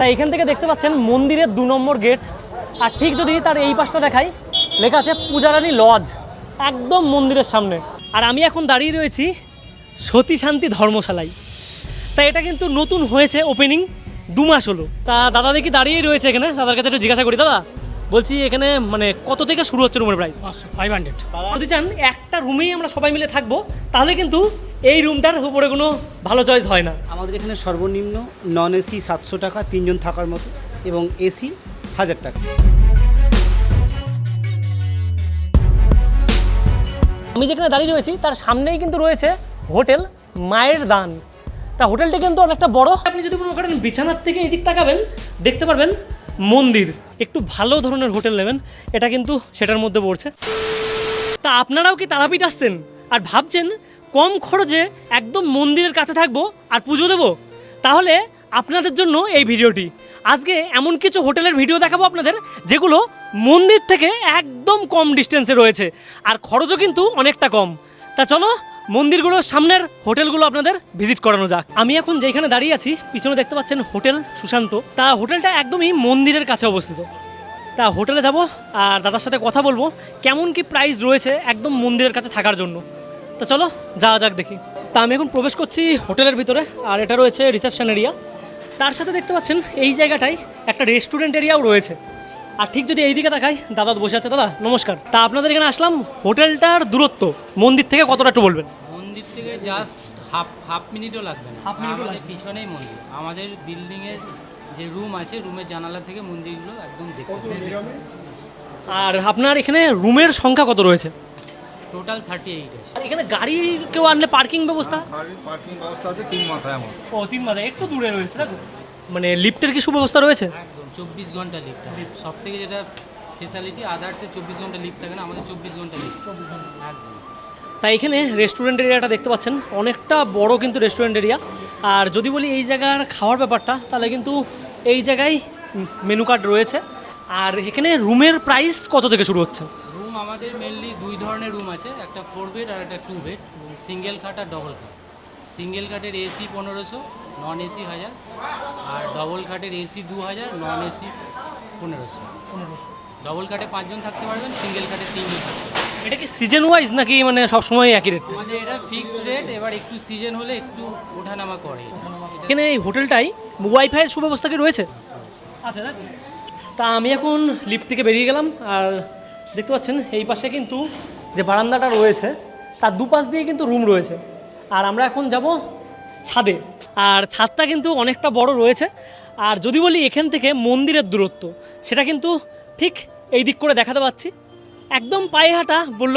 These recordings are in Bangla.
তাই এখান থেকে দেখতে পাচ্ছেন মন্দিরের দু নম্বর গেট। আর ঠিক যদি তার এই পাশটা দেখাই লেখা আছে পূজারানী লজ একদম মন্দিরের সামনে। আর আমি এখন দাঁড়িয়ে রয়েছি সতী শান্তি ধর্মশালায়। তা এটা কিন্তু নতুন হয়েছে ওপেনিং দু মাস হলো। তা দাদা দেখি দাঁড়িয়েই রয়েছে এখানে দাদার কাছে একটু জিজ্ঞাসা করি। দাদা বলছি এখানে মানে কত থেকে শুরু হচ্ছে রুমের প্রাইস ফাইভ হান্ড্রেড যদি চান একটা রুমেই আমরা সবাই মিলে থাকব তাহলে কিন্তু এই রুমটার উপরে কোনো ভালো চয়েস হয় না। আমাদের এখানে সর্বনিম্ন নন এসি সাতশো টাকা তিনজন থাকার মতো এবং এসি হাজার টাকা। আমি যেখানে দাঁড়িয়ে রয়েছি তার সামনেই কিন্তু রয়েছে হোটেল মায়ের দান। তা হোটেলটা কিন্তু অনেকটা বড়। আপনি যদি কোনো করেন বিছানার থেকে এদিক তাকাবেন দেখতে পারবেন মন্দির। একটু ভালো ধরনের হোটেল নেবেন এটা কিন্তু সেটার মধ্যে পড়ছে। তা আপনারাও কি তারাপীঠ আসছেন? আর ভাবছেন কম খরচে একদম মন্দিরের কাছে থাকব আর পুজো দেবো। তাহলে আপনাদের জন্য এই ভিডিওটি। আজকে এমন কিছু হোটেলের ভিডিও দেখাবো আপনাদের, যেগুলো মন্দির থেকে একদম কম ডিস্টেন্সে রয়েছে। আর খরচও কিন্তু অনেকটা কম। তা চলো, মন্দিরগুলোর সামনের হোটেলগুলো আপনাদের ভিজিট করানো যাক। আমি এখন যেখানে দাঁড়িয়ে আছি, পিছনে দেখতে পাচ্ছেন হোটেল সুশান্ত। তা হোটেলটা একদমই মন্দিরের কাছে অবস্থিত। তা হোটেলে যাব আর দাদার সাথে কথা বলব, কেমন কি প্রাইস রয়েছে একদম মন্দিরের কাছে থাকার জন্য। তো চলো যাওয়া যাক দেখি। তা আমি এখন প্রবেশ করছি হোটেলের ভিতরে আর এটা রয়েছে রিসেপশন এরিয়া। তার সাথে দেখতে পাচ্ছেন এই জায়গাটায় একটা রেস্টুরেন্ট এরিয়াও রয়েছে। আর ঠিক যদি এইদিকে দেখাই দাদা বসে আছে। দাদা নমস্কার। তা আপনাদের এখানে আসলাম হোটেলটার দূরত্ব মন্দির থেকে কতটা একটু বলবেন? মন্দির থেকে জাস্ট হাফ হাফ মিনিটও লাগবে না। হাফ মিনিটও আমাদের পিছনেই মন্দির। আমাদের বিল্ডিংয়ের যে রুম আছে রুমের জানালা থেকে মন্দিরগুলো একদম দেখতে আর আপনার এখানে রুমের সংখ্যা কত রয়েছে? টোটাল থার্টি এইট আর এখানে গাড়ি কেউ আনলে পার্কিং ব্যবস্থা? পার্কিং ব্যবস্থা আছে তিন মাথায় আমার। ও তিন মাথায়। একটু দূরে রয়েছে মানে লিফটের কি সুব্যবস্থা রয়েছে? একদম চব্বিশ ঘণ্টা লিফট সব থেকে যেটা ফেসিলিটি আদার্সে চব্বিশ ঘণ্টা লিফট থাকে না আমাদের চব্বিশ ঘণ্টা লিফট একদম। তাই এখানে রেস্টুরেন্ট এরিয়াটা দেখতে পাচ্ছেন। অনেকটা বড় কিন্তু রেস্টুরেন্ট এরিয়া আর যদি বলি এই জায়গার খাওয়ার ব্যাপারটা তাহলে কিন্তু এই জায়গায় মেনু কার্ড রয়েছে। আর এখানে রুমের প্রাইস কত থেকে শুরু হচ্ছে? রুম আমাদের মেনলি দুই ধরনের রুম আছে একটা ফোর বেড আর একটা টু বেড সিঙ্গেল খাট আর ডবল খাট সিঙ্গেল খাটের এসি পনেরোশো নন এসি হাজার আর ডবল খাটের এসি দু হাজার নন এসি পনেরোশো। ডবল খাটে পাঁচজন থাকতে পারবেন সিঙ্গেল খাটে তিনজন এটা কি সিজন ওয়াইজ নাকি মানে সবসময় একই রেট আমাদের এটা ফিক্সড রেট এবার একটু সিজন হলে একটু ওঠানামা করে। এখানে এই হোটেলটাই ওয়াইফাইয়ের সুব্যবস্থা কি রয়েছে? আচ্ছা তা আমি এখন লিফট থেকে বেরিয়ে গেলাম আর দেখতে পাচ্ছেন, এই পাশে কিন্তু যে বারান্দাটা রয়েছে, তার দুপাশ দিয়ে কিন্তু রুম রয়েছে। আর আমরা এখন যাব ছাদে। আর ছাদটা কিন্তু অনেকটা বড় রয়েছে। আর যদি বলি এখান থেকে মন্দিরের দূরত্ব, সেটা কিন্তু ঠিক এই দিক করে দেখাতে পাচ্ছি। একদম পায়ে হাঁটা বলল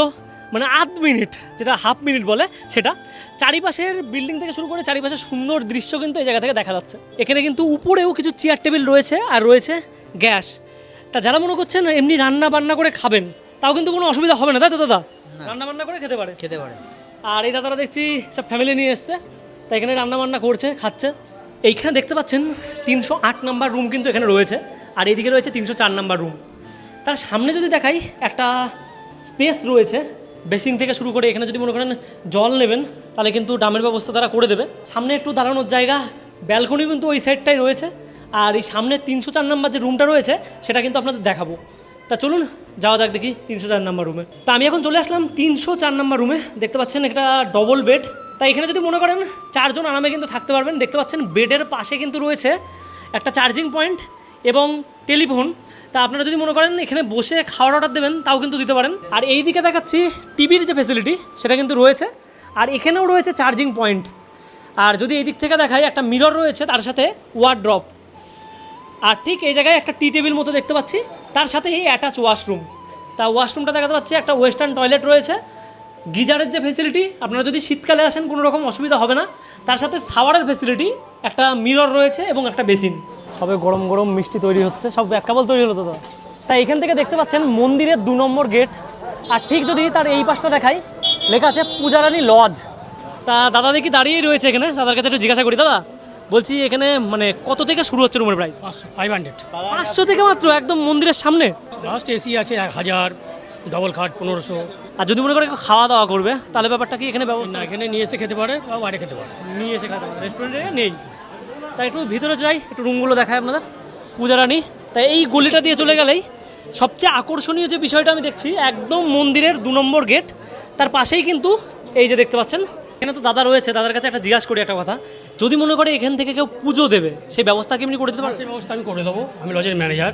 মানে আধ মিনিট, যেটা হাফ মিনিট বলে সেটা। চারিপাশের বিল্ডিং থেকে শুরু করে চারিপাশের সুন্দর দৃশ্য কিন্তু এই জায়গা থেকে দেখা যাচ্ছে। এখানে কিন্তু উপরেও কিছু চেয়ার টেবিল রয়েছে, আর রয়েছে গ্যাস। তা যারা মনে করছেন এমনি রান্না বান্না করে খাবেন তাও কিন্তু কোনো অসুবিধা হবে না তাই তো দাদা? রান্না বান্না করে খেতে পারে? খেতে পারে। আর এই দাদারা দেখছি সব ফ্যামিলি নিয়ে এসছে তাই এখানে রান্না বান্না করছে খাচ্ছে। এইখানে দেখতে পাচ্ছেন তিনশো আট নাম্বার রুম কিন্তু এখানে রয়েছে আর এইদিকে রয়েছে তিনশো চার নাম্বার রুম তার সামনে যদি দেখাই একটা স্পেস রয়েছে বেসিন থেকে শুরু করে এখানে যদি মনে করেন জল নেবেন তাহলে কিন্তু ডামের ব্যবস্থা তারা করে দেবে। সামনে একটু দাঁড়ানোর জায়গা ব্যালকনি কিন্তু ওই সাইডটাই রয়েছে। আর এই সামনে তিনশো চার নাম্বার যে রুমটা রয়েছে, সেটা কিন্তু আপনাদের দেখাবো। তা চলুন, যাওয়া যাক দেখি তিনশো চার নাম্বার রুমে তা আমি এখন চলে আসলাম তিনশো চার নাম্বার রুমে দেখতে পাচ্ছেন একটা ডবল বেড তাই এখানে যদি মনে করেন, চারজন আরামে কিন্তু থাকতে পারবেন। দেখতে পাচ্ছেন বেডের পাশে কিন্তু রয়েছে একটা চার্জিং পয়েন্ট এবং টেলিফোন তা আপনারা যদি মনে করেন, এখানে বসে খাওয়ার অর্ডার দেবেন, তাও কিন্তু দিতে পারেন। আর এই দিকে দেখাচ্ছি টিভির যে ফেসিলিটি সেটা কিন্তু রয়েছে। আর এখানেও রয়েছে চার্জিং পয়েন্ট আর যদি এই দিক থেকে দেখায় একটা মিরর রয়েছে, তার সাথে ওয়ার্ড্রপ আর ঠিক এই জায়গায় একটা টি টেবিল মতো দেখতে পাচ্ছি। তার সাথে এই অ্যাটাচ ওয়াশরুম তা ওয়াশরুমটা দেখাতে পাচ্ছি, একটা ওয়েস্টার্ন টয়লেট রয়েছে। গিজারের যে ফেসিলিটি আপনারা যদি শীতকালে আসেন, কোনো রকম অসুবিধা হবে না। তার সাথে সাওয়ারের ফেসিলিটি একটা মিরর রয়েছে এবং একটা বেসিন সবে গরম গরম মিষ্টি তৈরি হচ্ছে, সব এক কাবল তৈরি হলো তো। তাই এখান থেকে দেখতে পাচ্ছেন মন্দিরের দু নম্বর গেট আর ঠিক যদি তার এই পাশটা দেখাই, লেখা আছে পূজারানী লজ তা দাদা দেখি দাঁড়িয়েই রয়েছে এখানে? দাদার কাছে একটু জিজ্ঞাসা করি, দাদা। বলছি এখানে মানে কত থেকে শুরু হচ্ছে রুমের প্রাইস পাঁচশো ফাইভ হান্ড্রেড পাঁচশো থেকে মাত্র একদম মন্দিরের সামনে? লাস্ট এসি আছে এক হাজার ডবল খাট পনেরোশো। আর যদি মনে করে খাওয়া দাওয়া করবে তাহলে ব্যাপারটা কি এখানে ব্যবস্থা? না এখানে নিয়ে এসে খেতে পারে বা বাইরে খেতে পারে। নিয়ে এসে খেতে পারে রেস্টুরেন্টে নেই। তাই একটু ভিতরে যাই একটু রুমগুলো দেখায় আপনাদের। পূজারানী তাই এই গলিটা দিয়ে চলে গেলেই সবচেয়ে আকর্ষণীয় যে বিষয়টা আমি দেখছি একদম মন্দিরের দু নম্বর গেট তার পাশেই কিন্তু এই যে দেখতে পাচ্ছেন এখানে তো দাদা রয়েছে দাদার কাছে একটা জিজ্ঞাসা করি একটা কথা। যদি মনে করে এখান থেকে কেউ পুজো দেবে সেই ব্যবস্থা কি এমনি করে দিতে পারছে সেই ব্যবস্থা আমি করে দেবো। আমি লজের ম্যানেজার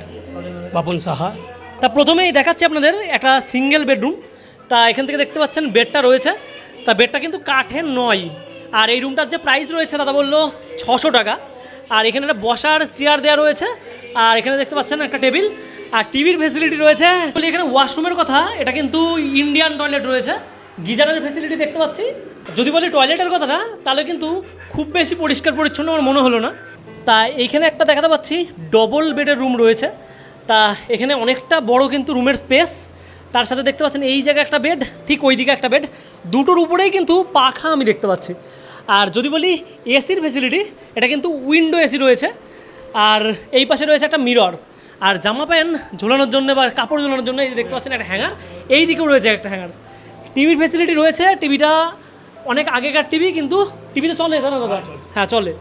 বাপন সাহা। তা প্রথমেই দেখাচ্ছি আপনাদের একটা সিঙ্গেল বেডরুম তা এখান থেকে দেখতে পাচ্ছেন বেডটা রয়েছে। তা বেডটা কিন্তু কাঠের নয়। আর এই রুমটার যে প্রাইস রয়েছে দাদা বলল ছশো টাকা। আর এখানে একটা বসার চেয়ার দেওয়া রয়েছে। আর এখানে দেখতে পাচ্ছেন একটা টেবিল আর টিভির ফেসিলিটি রয়েছে। এখানে ওয়াশরুমের কথা এটা কিন্তু ইন্ডিয়ান টয়লেট রয়েছে। গিজারের ফেসিলিটি দেখতে পাচ্ছি। যদি বলি টয়লেটের কথাটা, তাহলে কিন্তু খুব বেশি পরিষ্কার পরিচ্ছন্ন আমার মনে হলো না। তা এইখানে একটা দেখাতে পাচ্ছি ডবল বেডের রুম রয়েছে। তা এখানে অনেকটা বড় কিন্তু রুমের স্পেস তার সাথে দেখতে পাচ্ছেন এই জায়গায় একটা বেড ঠিক ওই দিকে একটা বেড দুটোর উপরেই কিন্তু পাখা আমি দেখতে পাচ্ছি। আর যদি বলি এসির ফেসিলিটি এটা কিন্তু উইন্ডো এসি রয়েছে। আর এই পাশে রয়েছে একটা মিরর আর জামা প্যান্ট ঝোলানোর জন্য বা কাপড় ঝোলানোর জন্য এই দেখতে পাচ্ছেন একটা হ্যাঙ্গার এই দিকেও রয়েছে একটা হ্যাঙ্গার টিভির ফেসিলিটি রয়েছে টিভিটা অনেক আগেকার টিভি কিন্তু টিভিতে চলে দাদা। হ্যাঁ চলে।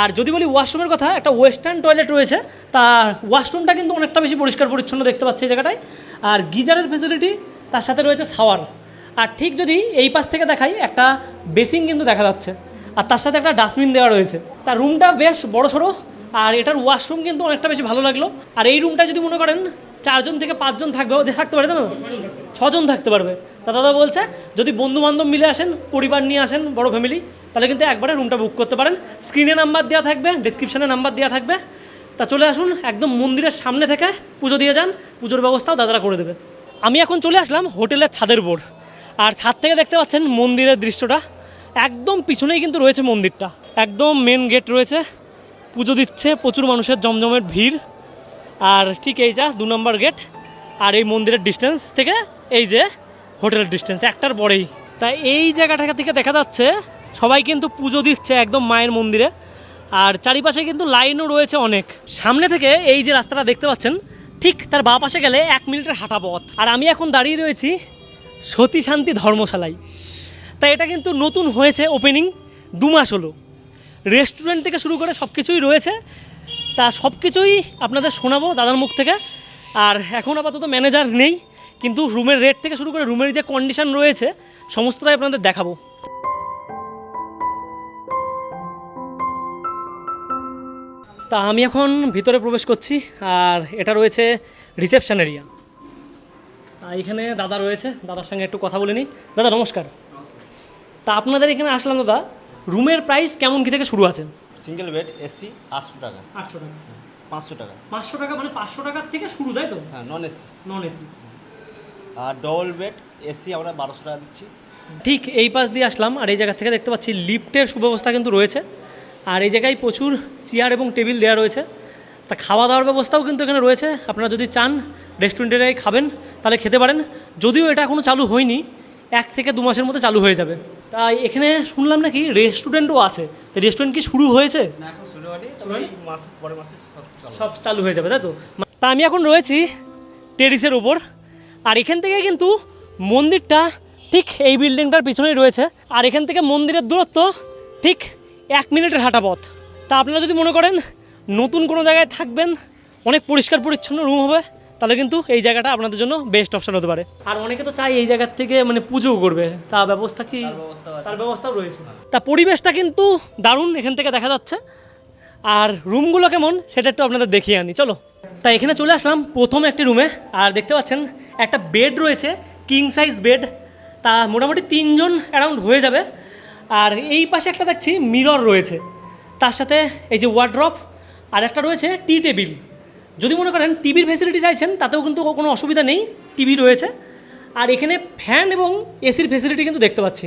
আর যদি বলি ওয়াশরুমের কথা একটা ওয়েস্টার্ন টয়লেট রয়েছে তা ওয়াশরুমটা কিন্তু অনেকটা বেশি পরিষ্কার পরিচ্ছন্ন দেখতে পাচ্ছি এই জায়গাটায়। আর গিজারের ফেসিলিটি তার সাথে রয়েছে সাওয়ার আর ঠিক যদি এই পাশ থেকে দেখাই একটা বেসিং কিন্তু দেখা যাচ্ছে। আর তার সাথে একটা ডাস্টবিন দেওয়া রয়েছে। তার রুমটা বেশ বড় সড়ো আর এটার ওয়াশরুম কিন্তু অনেকটা বেশি ভালো লাগল। আর এই রুমটা যদি মনে করেন চারজন থেকে পাঁচজন থাকবে ওদের থাকতে পারে না ছজন থাকতে পারবে। তা দাদা বলছে, যদি বন্ধু বান্ধব মিলে আসেন, পরিবার নিয়ে আসেন, বড় ফ্যামিলি তাহলে কিন্তু একবারে রুমটা বুক করতে পারেন। স্ক্রিনে নাম্বার দেওয়া থাকবে ডিসক্রিপশানে নাম্বার দেওয়া থাকবে। তা চলে আসুন, একদম মন্দিরের সামনে থেকে পুজো দিয়ে যান, পুজোর ব্যবস্থাও দাদারা করে দেবে। আমি এখন চলে আসলাম হোটেলের ছাদের উপর। আর ছাদ থেকে দেখতে পাচ্ছেন মন্দিরের দৃশ্যটা। একদম পিছনেই কিন্তু রয়েছে মন্দিরটা। একদম মেন গেট রয়েছে। পুজো দিচ্ছে প্রচুর মানুষের জমজমের ভিড়। আর ঠিক এই যা, দু নম্বর গেট আর এই মন্দিরের ডিস্টেন্স থেকে এই যে হোটেলের ডিস্টেন্স, একটার পরেই। তাই এই জায়গাটা থেকে দেখা যাচ্ছে, সবাই কিন্তু পুজো দিচ্ছে একদম মায়ের মন্দিরে। আর চারিপাশে কিন্তু লাইনও রয়েছে অনেক। সামনে থেকে এই যে রাস্তাটা দেখতে পাচ্ছেন, ঠিক তার বাঁ পাশে গেলে এক মিনিটের হাঁটা পথ। আর আমি এখন দাঁড়িয়ে রয়েছি সতী শান্তি ধর্মশালায়। তাই এটা কিন্তু নতুন হয়েছে ওপেনিং দু মাস হলো। রেস্টুরেন্ট থেকে শুরু করে সব কিছুই রয়েছে। তা সব কিছুই আপনাদের শোনাবো দাদার মুখ থেকে। আর এখন আপাতত ম্যানেজার নেই। কিন্তু রুমের রেট থেকে শুরু করে রুমের যে কন্ডিশন রয়েছে সমস্তটাই আপনাদের দেখাবো। তা আমি এখন ভিতরে প্রবেশ করছি আর এটা রয়েছে রিসেপশন এরিয়া এখানে দাদা রয়েছে দাদার সঙ্গে একটু কথা বলে নিই। দাদা নমস্কার। তা আপনাদের এখানে আসলাম দাদা রুমের প্রাইস কেমন কি থেকে শুরু আছে? সিঙ্গেল বেড এসি আটশো টাকা। আটশো টাকা। পাঁচশো টাকা। পাঁচশো টাকা মানে পাঁচশো টাকার থেকে শুরু তাই তো? হ্যাঁ নন এসি নন এসি আর ডবল বেড এসি আমরা বারোশো টাকা দিচ্ছি। ঠিক এই পাশ দিয়ে আসলাম আর এই জায়গা থেকে দেখতে পাচ্ছি লিফটের সুব্যবস্থা কিন্তু রয়েছে। আর এই জায়গায় প্রচুর চেয়ার এবং টেবিল দেওয়া রয়েছে। তা খাওয়া দাওয়ার ব্যবস্থাও কিন্তু এখানে রয়েছে। আপনারা যদি চান রেস্টুরেন্টে খাবেন তাহলে খেতে পারেন। যদিও এটা এখনও চালু হয়নি এক থেকে দু মাসের মধ্যে চালু হয়ে যাবে। তাই এখানে শুনলাম নাকি রেস্টুরেন্টও আছে। রেস্টুরেন্ট কি শুরু হয়েছে? না এখন শুরু হয়নি তবে এই মাস পরের মাসে সব সব চালু হয়ে যাবে তাই তো? তা আমি এখন রয়েছি টেরিসের ওপর আর এখান থেকে কিন্তু মন্দিরটা ঠিক এই বিল্ডিংটার পিছনেই রয়েছে। আর এখান থেকে মন্দিরের দূরত্ব ঠিক এক মিনিটের হাঁটা পথ। তা আপনারা যদি মনে করেন নতুন কোনো জায়গায় থাকবেন অনেক পরিষ্কার পরিচ্ছন্ন রুম হবে তাহলে কিন্তু এই জায়গাটা আপনাদের জন্য বেস্ট অপশন হতে পারে। আর অনেকে তো চাই এই জায়গার থেকে মানে পুজো করবে তা ব্যবস্থা কি? তার ব্যবস্থাও রয়েছে। তা পরিবেশটা কিন্তু দারুণ এখান থেকে দেখা যাচ্ছে। আর রুমগুলো কেমন সেটা একটু আপনাদের দেখিয়ে আনি। চলো। তা এখানে চলে আসলাম প্রথম একটি রুমে আর দেখতে পাচ্ছেন, একটা বেড রয়েছে কিং সাইজ বেড তা মোটামুটি তিনজন অ্যারাউন্ড হয়ে যাবে। আর এই পাশে একটা দেখছি মিরর রয়েছে। তার সাথে এই যে ওয়ার্ড্রপ আর একটা রয়েছে টি টেবিল যদি মনে করেন টিভির ফেসিলিটি চাইছেন, তাতেও কিন্তু কোনো অসুবিধা নেই টিভি রয়েছে। আর এখানে ফ্যান এবং এসির ফেসিলিটি কিন্তু দেখতে পাচ্ছি।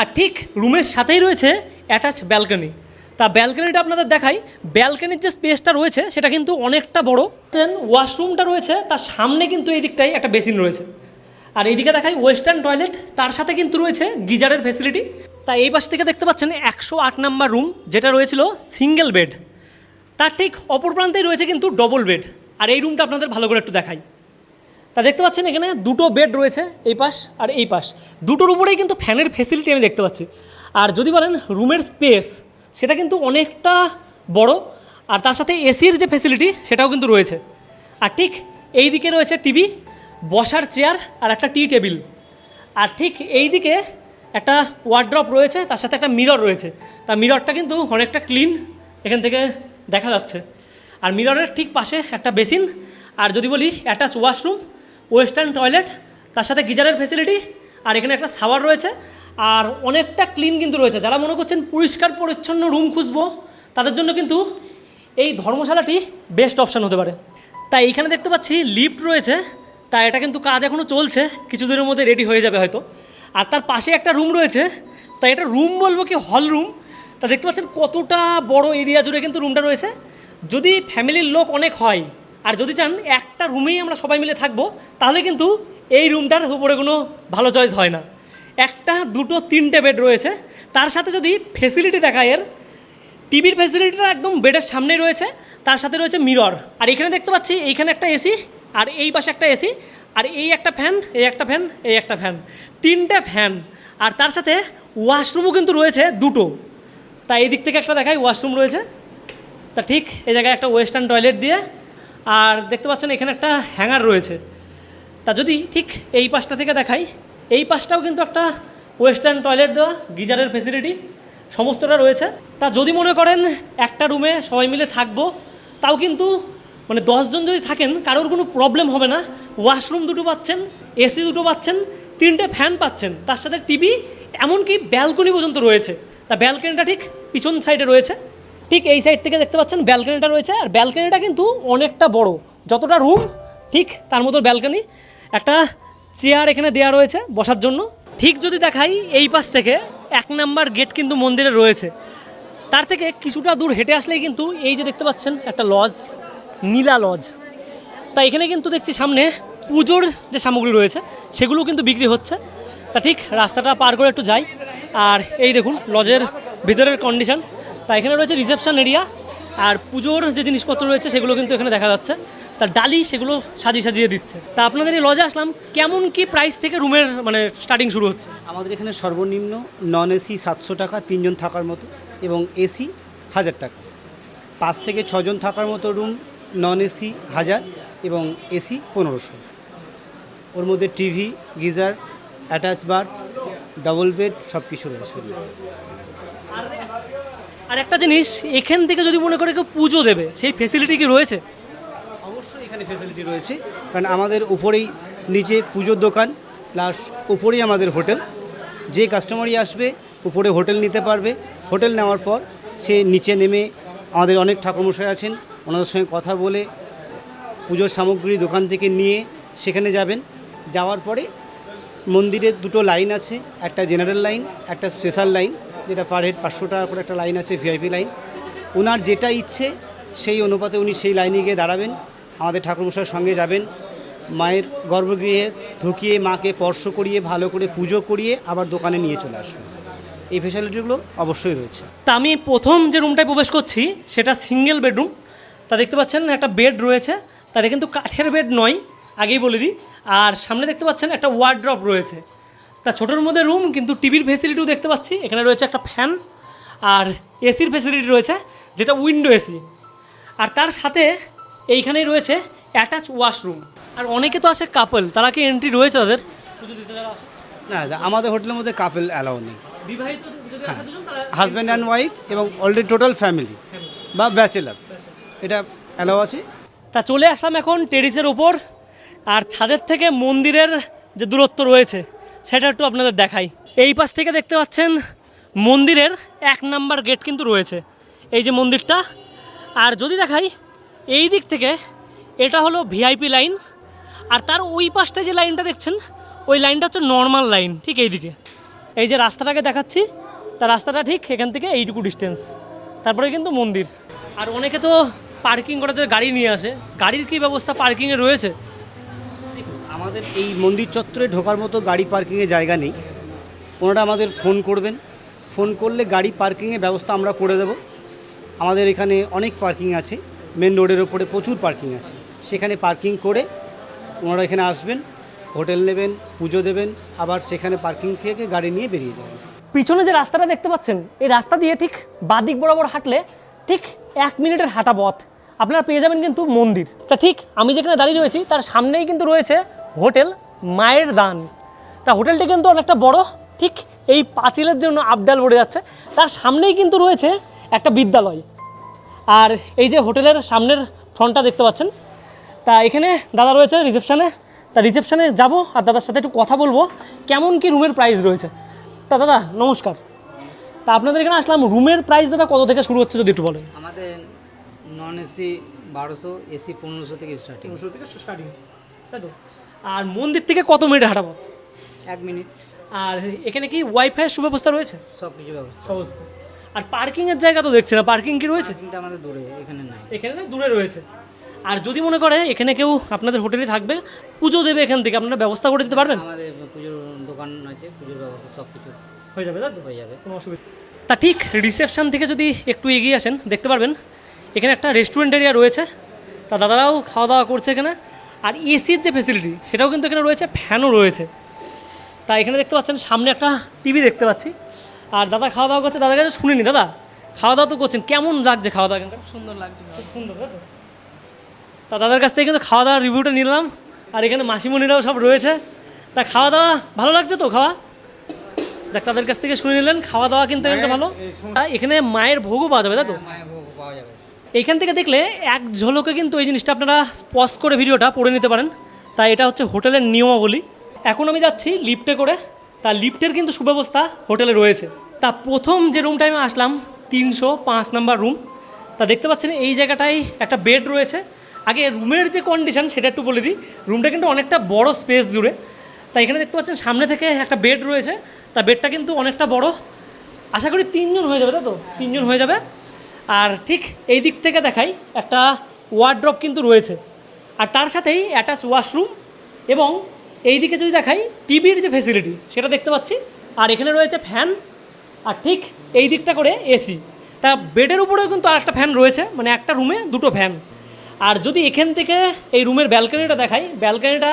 আর ঠিক রুমের সাথেই রয়েছে অ্যাটাচ ব্যালকনি তা ব্যালকনিটা আপনাদের দেখাই। ব্যালকনির যে স্পেসটা রয়েছে, সেটা কিন্তু অনেকটা বড়। দেন ওয়াশরুমটা রয়েছে, তার সামনে কিন্তু এই দিকটাই একটা বেসিন রয়েছে। আর এইদিকে দেখাই ওয়েস্টার্ন টয়লেট তার সাথে কিন্তু রয়েছে গিজারের ফেসিলিটি তা এই পাশ থেকে দেখতে পাচ্ছেন একশো আট নাম্বার রুম যেটা রয়েছিল সিঙ্গেল বেড তার ঠিক অপর প্রান্তেই রয়েছে কিন্তু ডবল বেড আর এই রুমটা আপনাদের ভালো করে একটু দেখাই। তা দেখতে পাচ্ছেন এখানে দুটো বেড রয়েছে, এই পাশ আর এই পাশ। দুটোর উপরেই কিন্তু ফ্যানের ফেসিলিটি আমি দেখতে পাচ্ছি। আর যদি বলেন রুমের স্পেস সেটা কিন্তু অনেকটা বড়, আর তার সাথে এসির যে ফেসিলিটি সেটাও কিন্তু রয়েছে। আর ঠিক এই দিকে রয়েছে টিভি, বসার চেয়ার আর একটা টি টেবিল। আর ঠিক এই দিকে একটা ওয়ার্ড্রপ রয়েছে, তার সাথে একটা মিরর রয়েছে। তা মিররটা কিন্তু অনেকটা ক্লিন এখান থেকে দেখা যাচ্ছে। আর মিররের ঠিক পাশে একটা বেসিন আর যদি বলি অ্যাটাচ ওয়াশরুম ওয়েস্টার্ন টয়লেট তার সাথে গিজারের ফেসিলিটি আর এখানে একটা সাওয়ার রয়েছে। আর অনেকটা ক্লিন কিন্তু রয়েছে। যারা মনে করছেন পরিষ্কার, পরিচ্ছন্ন রুম খুঁজবো, তাদের জন্য কিন্তু এই ধর্মশালাটি বেস্ট অপশান হতে পারে। তাই এইখানে দেখতে পাচ্ছি লিফট রয়েছে। তা এটা কিন্তু কাজ এখনও চলছে। কিছুদিনের মধ্যে রেডি হয়ে যাবে হয়তো। আর তার পাশে একটা রুম রয়েছে। তাই এটা রুম বলব কি হল রুম তা দেখতে পাচ্ছেন কতটা বড় এরিয়া জুড়ে কিন্তু রুমটা রয়েছে। যদি ফ্যামিলির লোক অনেক হয়, আর যদি চান একটা রুমেই আমরা সবাই মিলে থাকব, তাহলে কিন্তু এই রুমটার উপরে কোনো ভালো চয়েস হয় না। একটা, দুটো, তিনটে বেড রয়েছে। তার সাথে যদি ফেসিলিটি দেখা এর টিভির ফেসিলিটিটা একদম বেডের সামনেই রয়েছে। তার সাথে রয়েছে মিরর আর এখানে দেখতে পাচ্ছি, এইখানে একটা এসি আর এই পাশে একটা এসি আর এই একটা ফ্যান এই একটা ফ্যান এই একটা ফ্যান তিনটে ফ্যান আর তার সাথে ওয়াশরুমও কিন্তু রয়েছে, দুটো। তা এই দিক থেকে একটা দেখাই ওয়াশরুম রয়েছে। তা ঠিক এই জায়গায় একটা ওয়েস্টার্ন টয়লেট দিয়ে, আর দেখতে পাচ্ছেন এখানে একটা হ্যাঙ্গার রয়েছে। তা যদি ঠিক এই পাশটা থেকে দেখাই এই পাশটাও কিন্তু একটা ওয়েস্টার্ন টয়লেট দেওয়া, গিজারের ফেসিলিটি সমস্তটা রয়েছে। তা যদি মনে করেন, একটা রুমে সবাই মিলে থাকব, তাও কিন্তু মানে দশজন যদি থাকেন, কারোর কোনো প্রবলেম হবে না। ওয়াশরুম দুটো পাচ্ছেন এসি দুটো পাচ্ছেন, তিনটে ফ্যান পাচ্ছেন। তার সাথে টিভি এমনকি ব্যালকনি পর্যন্ত রয়েছে। তা ব্যালকনিটা ঠিক পিছন সাইডে রয়েছে। ঠিক এই সাইড থেকে দেখতে পাচ্ছেন ব্যালকনিটা রয়েছে। আর ব্যালকনিটা কিন্তু অনেকটা বড়। যতটা রুম ঠিক তার মতো ব্যালকনি একটা চেয়ার এখানে দেওয়া রয়েছে বসার জন্য। ঠিক যদি দেখাই, এই পাশ থেকে এক নাম্বার গেট কিন্তু মন্দিরে রয়েছে। তার থেকে কিছুটা দূর হেঁটে আসলেই কিন্তু এই যে দেখতে পাচ্ছেন, একটা লজ, নীলা লজ। তা এখানে কিন্তু দেখছি সামনে পুজোর যে সামগ্রী রয়েছে, সেগুলো কিন্তু বিক্রি হচ্ছে। তা ঠিক রাস্তাটা পার করে একটু যাই। আর এই দেখুন, লজের ভিতরের কন্ডিশন তা এখানে রয়েছে রিসেপশন এরিয়া আর পুজোর যে জিনিসপত্র রয়েছে, সেগুলো কিন্তু এখানে দেখা যাচ্ছে। তা ডালি সেগুলো সাজিয়ে সাজিয়ে দিচ্ছে। তা আপনাদের এই লজে আসলাম কেমন কি প্রাইস থেকে রুমের মানে স্টার্টিং শুরু হচ্ছে? আমাদের এখানে সর্বনিম্ন নন এসি সাতশো টাকা তিনজন থাকার মতো এবং এসি হাজার টাকা। পাঁচ থেকে ছজন থাকার মতো রুম নন এসি হাজার এবং এসি পনেরোশো। ওর মধ্যে TV geyser attach bath double bed সব কিছু রয়েছে। আর একটা জিনিস এখান থেকে যদি মনে করে কেউ পুজো দেবে সেই ফেসিলিটি কি রয়েছে? এখানে ফেসিলিটি রয়েছে। কারণ আমাদের উপরেই নিচে পুজোর দোকান প্লাস উপরেই আমাদের হোটেল। যে কাস্টমারই আসবে, উপরে হোটেল নিতে পারবে। হোটেল নেওয়ার পর সে নিচে নেমে আমাদের অনেক ঠাকুরমশাই আছেন, ওনাদের সঙ্গে কথা বলে পুজোর সামগ্রী দোকান থেকে নিয়ে সেখানে যাবেন। যাওয়ার পরে মন্দিরের দুটো লাইন আছে, একটা জেনারেল লাইন একটা স্পেশাল লাইন যেটা পার হেড পাঁচশো টাকা করে একটা লাইন আছে ভিআইপি লাইন ওনার যেটা ইচ্ছে, সেই অনুপাতে উনি সেই লাইনে গিয়ে দাঁড়াবেন। আমাদের ঠাকুরমশাইয়ের সঙ্গে যাবেন। মায়ের গর্ভগৃহে ঢুকিয়ে মাকে স্পর্শ করিয়ে, ভালো করে পুজো করিয়ে আবার দোকানে নিয়ে চলে আসবেন। এই ফেসিলিটিগুলো অবশ্যই রয়েছে। তা আমি প্রথম যে রুমটায় প্রবেশ করছি, সেটা সিঙ্গেল বেডরুম। তা দেখতে পাচ্ছেন একটা বেড রয়েছে, তার কিন্তু কাঠের বেড নয়, আগেই বলে দিই। আর সামনে দেখতে পাচ্ছেন একটা ওয়ার্ড্রপ রয়েছে। তা ছোটোর মধ্যে রুম, কিন্তু টিভির ফেসিলিটিও দেখতে পাচ্ছি। এখানে রয়েছে একটা ফ্যান আর এসির ফেসিলিটি রয়েছে, যেটা উইন্ডো এসি। আর তার সাথে এইখানেই রয়েছে অ্যাটাচ ওয়াশরুম আর অনেকে তো আছে কাপল তারা কি এন্ট্রি রয়েছে তাদের পুজো দিতে যারা আসে? না আমাদের হোটেলের মধ্যে কাপেল অ্যালাউ নেই। বিবাহিত হাজব্যান্ড অ্যান্ড ওয়াইফ এবং অলরেডি টোটাল ফ্যামিলি বা ব্যাচেলার এটা অ্যালাউ আছে। তা চলে আসলাম এখন টেরিসের ওপর আর ছাদের থেকে মন্দিরের যে দূরত্ব রয়েছে সেটা একটু আপনাদের দেখাই। এই পাশ থেকে দেখতে পাচ্ছেন মন্দিরের এক নাম্বার গেট কিন্তু রয়েছে। এই যে মন্দিরটা। আর যদি দেখাই এই দিক থেকে এটা হলো ভিআইপি লাইন, আর তার ওই পাশটা যে লাইনটা দেখছেন, ওই লাইনটা হচ্ছে নর্মাল লাইন, ঠিক এই দিকে। এই যে রাস্তাটাকে দেখাচ্ছি তার রাস্তাটা ঠিক এখান থেকে এইটুকু ডিস্টেন্স তারপরে কিন্তু মন্দির। আর অনেকে তো পার্কিং করার জন্য গাড়ি নিয়ে আসে। গাড়ির কি ব্যবস্থা পার্কিংয়ে রয়েছে? আমাদের এই মন্দির চত্বরে ঢোকার মতো গাড়ি পার্কিংয়ের জায়গা নেই। ওনারা আমাদের ফোন করবেন। ফোন করলে গাড়ি পার্কিংয়ের ব্যবস্থা আমরা করে দেব। আমাদের এখানে অনেক পার্কিং আছে। মেন রোডের ওপরে প্রচুর পার্কিং আছে। সেখানে পার্কিং করে ওনারা এখানে আসবেন হোটেল নেবেন, পুজো দেবেন, আবার সেখানে পার্কিং থেকে গাড়ি নিয়ে বেরিয়ে যাবেন। পিছনে যে রাস্তাটা দেখতে পাচ্ছেন, এই রাস্তা দিয়ে ঠিক বাদিক বরাবর হাঁটলে ঠিক এক মিনিটের হাঁটা পথ। আপনারা পেয়ে যাবেন কিন্তু মন্দির। তা ঠিক আমি যেখানে দাঁড়িয়ে রয়েছি, তার সামনেই কিন্তু রয়েছে হোটেল মায়ের দান। তা হোটেলটি কিন্তু অনেকটা বড়, ঠিক এই পাঁচিলের জন্য আবডাল পড়ে যাচ্ছে। তার সামনেই কিন্তু রয়েছে একটা বিদ্যালয়। আর এই যে হোটেলের সামনের ফ্রন্টটা দেখতে পাচ্ছেন তা এখানে দাদা রয়েছে রিসেপশানে। তা রিসেপশানে যাব আর দাদার সাথে একটু কথা বলব কেমন কি রুমের প্রাইস রয়েছে। তা দাদা নমস্কার। তা আপনাদের এখানে আসলাম রুমের প্রাইস দাদা কত থেকে শুরু হচ্ছে যদি একটু বলেন? আমাদের নন এসি বারোশো এসি পনেরোশো থেকে স্টার্টিং শুরু থেকে স্টার্টিং তাই তো? আর মন্দির থেকে কত মিনিট হাঁটাবো? এক মিনিট। আর এখানে কি ওয়াইফাইয়ের সুব্যবস্থা রয়েছে? সব কিছু ব্যবস্থা আর পার্কিংয়ের জায়গা তো দেখছি না পার্কিং কি রয়েছে? পার্কিংটা আমাদের দূরে এখানে নাই। এখানে না দূরে রয়েছে। আর যদি মনে করে এখানে কেউ আপনাদের হোটেলে থাকবে পুজো দেবে এখান থেকে আপনারা ব্যবস্থা করে দিতে পারবেন? আমাদের পুজোর দোকান আছে পুজোর ব্যবস্থা সব কিছু হয়ে যাবে তো? হয়ে যাবে। কোনো অসুবিধা তা ঠিক রিসেপশন থেকে যদি একটু এগিয়ে আসেন দেখতে পারবেন এখানে একটা রেস্টুরেন্ট এরিয়া রয়েছে। তা দাদারাও খাওয়া দাওয়া করছে এখানে। আর এসির যে ফেসিলিটি সেটাও কিন্তু এখানে রয়েছে ফ্যানও রয়েছে। তা এখানে দেখতে পাচ্ছেন সামনে একটা টিভি দেখতে পাচ্ছি। আর দাদা খাওয়া দাওয়া করছে দাদার কাছে শুনিনি দাদা? খাওয়া দাওয়া তো করছেন কেমন লাগছে খাওয়া দাওয়া কিন্তু সুন্দর লাগছে খুব সুন্দর তাই তো? তা দাদার কাছ থেকে কিন্তু খাওয়া দাওয়ার রিভিউটা নিলাম আর এখানে মাসিমণিরাও সব রয়েছে। তা খাওয়া দাওয়া ভালো লাগছে তো খাওয়া? দেখ তাদের কাছ থেকে শুনে নিলেন খাওয়া দাওয়া কিন্তু এখানে ভালো। এখানে মায়ের ভোগও পাওয়া যাবে তাই তো? মায়ের পাওয়া যাবে। এইখান থেকে দেখলে এক ঝলকে কিন্তু এই জিনিসটা আপনারা পজ করে ভিডিওটা পড়ে নিতে পারেন। তাই এটা হচ্ছে হোটেলের নিয়মাবলী। এখন আমি যাচ্ছি লিফটে করে। তা লিফটের কিন্তু সুব্যবস্থা হোটেলে রয়েছে। তা প্রথম যে রুমটায় আমি আসলাম, তিনশো পাঁচ নাম্বার রুম তা দেখতে পাচ্ছেন এই জায়গাটায় একটা বেড রয়েছে। আগে রুমের যে কন্ডিশন সেটা একটু বলে দিই। রুমটা কিন্তু অনেকটা বড় স্পেস জুড়ে। তা এখানে দেখতে পাচ্ছেন সামনে থেকে একটা বেড রয়েছে। তা বেডটা কিন্তু অনেকটা বড়। আশা করি তিনজন হয়ে যাবে, তাই তো? তিনজন হয়ে যাবে। আর ঠিক এই দিক থেকে দেখাই, একটা ওয়ার্ড্রপ কিন্তু রয়েছে। আর তার সাথেই অ্যাটাচ ওয়াশরুম এবং এই দিকে যদি দেখাই, টিভির যে ফেসিলিটি সেটা দেখতে পাচ্ছি। আর এখানে রয়েছে ফ্যান আর ঠিক এই দিকটা করে এসি তা বেডের উপরেও কিন্তু আর একটা ফ্যান রয়েছে মানে একটা রুমে দুটো ফ্যান আর যদি এখান থেকে এই রুমের ব্যালকানিটা দেখাই ব্যালকানিটা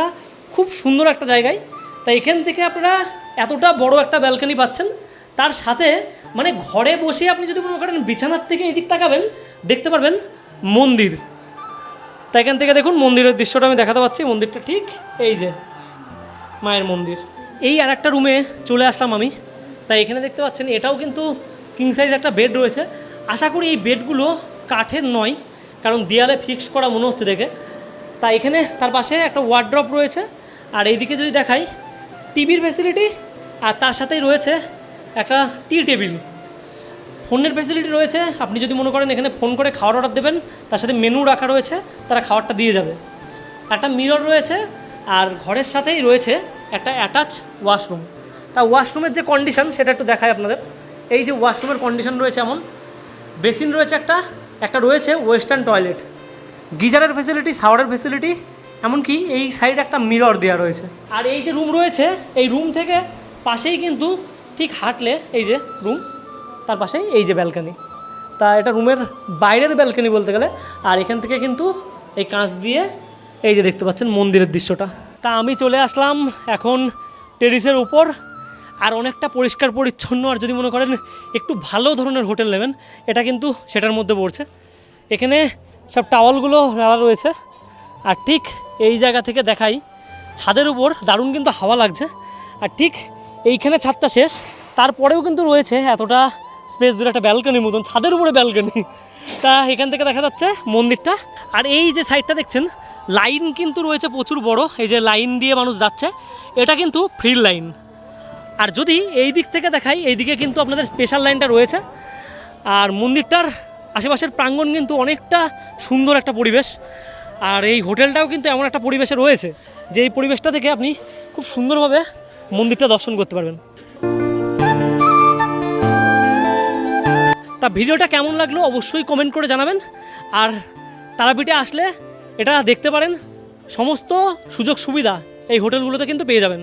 খুব সুন্দর একটা জায়গায়। তাই এখান থেকে আপনারা এতটা বড় একটা ব্যালকানি পাচ্ছেন। তার সাথে মানে ঘরে বসে আপনি যদি মনে করেন বিছানার থেকে এদিক তাকাবেন, দেখতে পারবেন মন্দির। তাই এখান থেকে দেখুন, মন্দিরের দৃশ্যটা আমি দেখাতে পাচ্ছি। মন্দিরটা ঠিক এই যে। মায়ের মন্দির। এই আর একটা রুমে চলে আসলাম আমি। তাই এখানে দেখতে পাচ্ছেন, এটাও কিন্তু কিং সাইজ একটা বেড রয়েছে। আশা করি এই বেডগুলো কাঠের নয়, কারণ দেয়ালে ফিক্স করা মনে হচ্ছে দেখে। তা এখানে তার পাশে একটা ওয়ার্ড্রপ রয়েছে। আর এইদিকে যদি দেখাই টিভির ফ্যাসিলিটি আর তার সাথেই রয়েছে একটা টি টেবিল ফোনের ফ্যাসিলিটি রয়েছে, আপনি যদি মনে করেন এখানে ফোন করে খাওয়ার অর্ডার দেবেন, তার সাথে মেনু রাখা রয়েছে, তারা খাবারটা দিয়ে যাবে। একটা মিরর রয়েছে আর ঘরের সাথেই রয়েছে একটা অ্যাটাচ ওয়াশরুম তা ওয়াশরুমের যে কন্ডিশন সেটা একটু দেখায় আপনাদের। এই যে ওয়াশরুমের কন্ডিশন রয়েছে এমন। বেসিন রয়েছে একটা একটা রয়েছে ওয়েস্টার্ন টয়লেট গিজারের ফেসিলিটি শাওয়ারের ফেসিলিটি এমনকি এই সাইডে একটা মিরর দেওয়া রয়েছে। আর এই যে রুম রয়েছে, এই রুম থেকে পাশেই কিন্তু ঠিক হাঁটলে এই যে রুম তার পাশেই এই যে ব্যালকানি তা এটা রুমের বাইরের ব্যালকানি বলতে গেলে। আর এখান থেকে কিন্তু এই কাঁচ দিয়ে এই যে দেখতে পাচ্ছেন মন্দিরের দৃশ্যটা। তা আমি চলে আসলাম এখন টেরিসের উপর, আর অনেকটা পরিষ্কার পরিচ্ছন্ন, আর যদি মনে করেন একটু ভালো ধরনের হোটেল নেবেন, এটা কিন্তু সেটার মধ্যে পড়ছে। এখানে সব টাওয়ালগুলো রাখা রয়েছে, আর ঠিক এই জায়গা থেকে দেখাই, ছাদের উপর দারুণ কিন্তু হাওয়া লাগছে। আর ঠিক এইখানে ছাদটা শেষ, তারপরেও কিন্তু রয়েছে এতটা স্পেস জুড়ে একটা ব্যালকনির মতন, ছাদের উপরে ব্যালকনি তা এখান থেকে দেখা যাচ্ছে মন্দিরটা। আর এই যে সাইডটা দেখছেন লাইন কিন্তু রয়েছে প্রচুর বড়। এই যে লাইন দিয়ে মানুষ যাচ্ছে, এটা কিন্তু ফ্রি লাইন আর যদি এই দিক থেকে দেখাই, এই দিকে কিন্তু আপনাদের স্পেশাল লাইনটা রয়েছে। আর মন্দিরটার আশেপাশের প্রাঙ্গণ কিন্তু অনেকটা সুন্দর একটা পরিবেশ। আর এই হোটেলটাও কিন্তু এমন একটা পরিবেশে রয়েছে যে এই পরিবেশটা থেকে আপনি খুব সুন্দরভাবে মন্দিরটা দর্শন করতে পারবেন। তা ভিডিওটা কেমন লাগল অবশ্যই কমেন্ট করে জানাবেন। আর তারাপীঠে আসলে এটা দেখতে পারেন, সমস্ত সুযোগ সুবিধা এই হোটেলগুলোতে কিন্তু পেয়ে যাবেন।